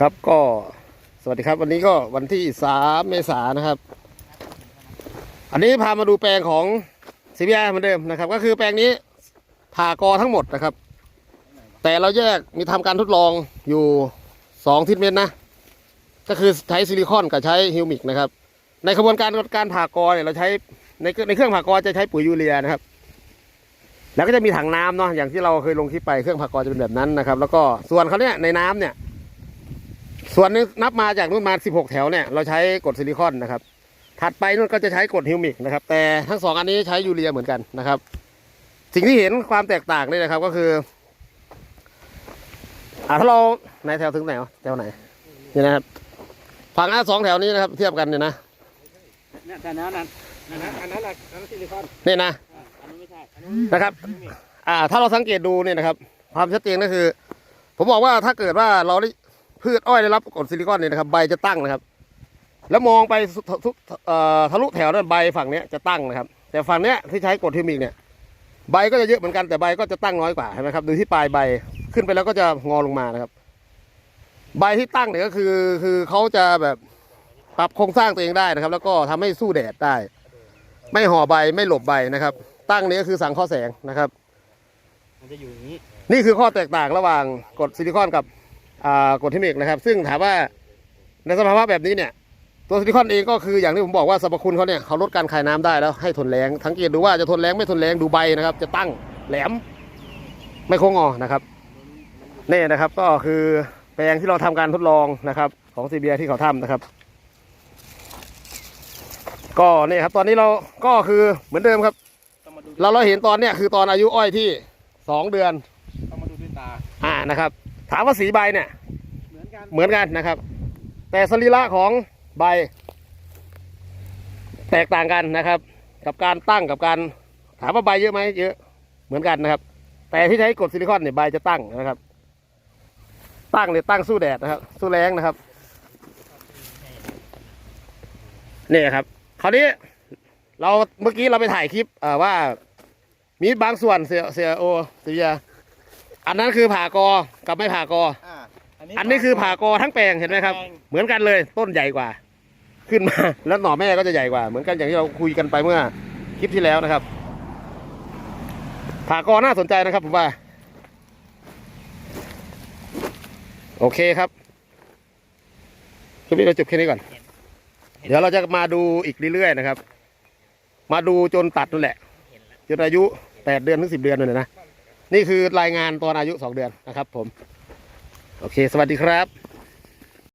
ครับก็สวัสดีครับ วันนี้ก็วันที่สามเมษายนนะครับ อันนี้พามาดูแปลงของซีบีไอเหมือนเดิมนะครับ ก็คือแปลงนี้ผ่ากอทั้งหมดนะครับ แต่เราแยกมีทำการทดลองอยู่สองทิศเมตรนะ ก็คือใช้ซิลิคอนกับใช้ฮิวมิกนะครับ ในกระบวนการการผ่ากอเนี่ยเราใช้ในในเครื่องผ่ากอจะใช้ปุ๋ยยูเรียนะครับ แล้วก็จะมีถังน้ำเนาะอย่างที่เราเคยลงคลิปไปเครื่องผ่ากอจะเป็นแบบนั้นนะครับ แล้วก็ส่วนเขาเนี่ยในน้ำเนี่ย ส่วนนึงนับมาจากนู่นมา 16 แถวเนี่ยเราใช้กรดซิลิคอนนะครับ ถัดไปนู่นก็จะใช้กรดฮิวมิกนะครับ แต่ทั้งสองอันนี้ใช้ยูเรียเหมือนกันนะครับ สิ่งที่เห็นความแตกต่างนี่นะครับก็คือ อ่าถ้าเราในแถวถึงไหนวะแถวไหนนี่นะครับฝั่งอะสองแถวนี้นะครับ เทียบกันเนี่ยนะเนี่ยแต่นั้นนั้นอันนั้นอันนั้นแหละอันนั้นซิลิคอนนี่นะอ่าอันนี้ไม่ใช่อันนี้นะครับ อ่า ถ้าเราสังเกตดูเนี่ยนะครับ ความชัดเจนก็คือ ผมบอกว่าถ้าเกิดว่าเราได้ พืชอ้อยได้รับกรดซิลิคอนเนี่ยนะครับใบจะตั้งนะครับ แล้วมองไปสุดทุกเอ่อทะลุแถวนั้นใบฝั่งเนี้ยจะตั้งนะครับ แต่ฝั่งเนี้ยที่ใช้กรดฮิวมิกเนี่ยใบก็จะเยอะเหมือนกันแต่ใบก็จะตั้งน้อยกว่าเห็นไหมครับดูที่ปลายใบขึ้นไปแล้วก็จะงอลงมานะครับ ใบที่ตั้งเนี่ยก็คือคือเขาจะแบบปรับโครงสร้างตัวเองได้นะครับ แล้วก็ทำให้สู้แดดได้ ไม่ห่อใบไม่หลบใบนะครับ ตั้งนี้ก็คือสังเคราะห์แสงนะครับมันจะอยู่อย่างนี้นี่คือข้อแตกต่างระหว่างกรดซิลิคอนกับอ่า กรดเทมิกนะครับ ซึ่งถามว่าในสภาวะแบบนี้เนี่ยตัวซิลิคอนเองก็คืออย่างที่ผมบอกว่าสรรพคุณเขาเนี่ยเขาลดการคายน้ำได้แล้วให้ทนแรงสังเกตดูว่าจะทนแรงไม่ทนแรงดูใบนะครับ จะตั้งแหลม ไม่โค้งงอนะครับนี่นะครับก็คือแปลงที่เราทำการทดลองนะครับ ของซีเบียที่เขาทำนะครับ ก็นี่ครับ ตอนนี้เราก็คือเหมือนเดิมครับต้องมาดูเราเราเห็นตอนเนี้ยคือตอนอายุอ้อยที่สองเดือนต้องมาดูด้วยตาอ่านะครับ ถามว่าสีใบเนี่ย เหมือนกันเหมือนกันนะครับ แต่สรีระของใบ แตกต่างกันนะครับ กับการตั้งกับการ ถามว่าใบเยอะไหมเยอะเหมือนกันนะครับ แต่ที่ใช้กรดซิลิคอนเนี่ยใบจะตั้งนะครับ ตั้งเนี่ยตั้งสู้แดดนะครับ สู้แรงนะครับนี่ครับคราวนี้เราเมื่อกี้เราไปถ่ายคลิปเอ่อว่ามีบางส่วนเสียเสียโอเสีย อันนั้นคือผ่ากอกับไม่ผ่ากอ อ่าอันนี้คือผ่ากอทั้งแปลงเห็นไหมครับ เหมือนกันเลยต้นใหญ่กว่า ขึ้นมา แล้วหน่อแม่ก็จะใหญ่กว่า เหมือนกันอย่างที่เราคุยกันไปเมื่อคลิปที่แล้วนะครับ ผ่ากอน่าสนใจนะครับผมว่า โอเคครับคลิปนี้เราจบแค่นี้ก่อน เดี๋ยวเราจะมาดูอีกเรื่อยๆนะครับ มาดูจนตัดนั่นแหละจนอายุแปดเดือนถึงสิบเดือนนั่นแหละนะ นี่คือรายงานตอนอายุสองเดือนนะครับผม โอเค สวัสดีครับ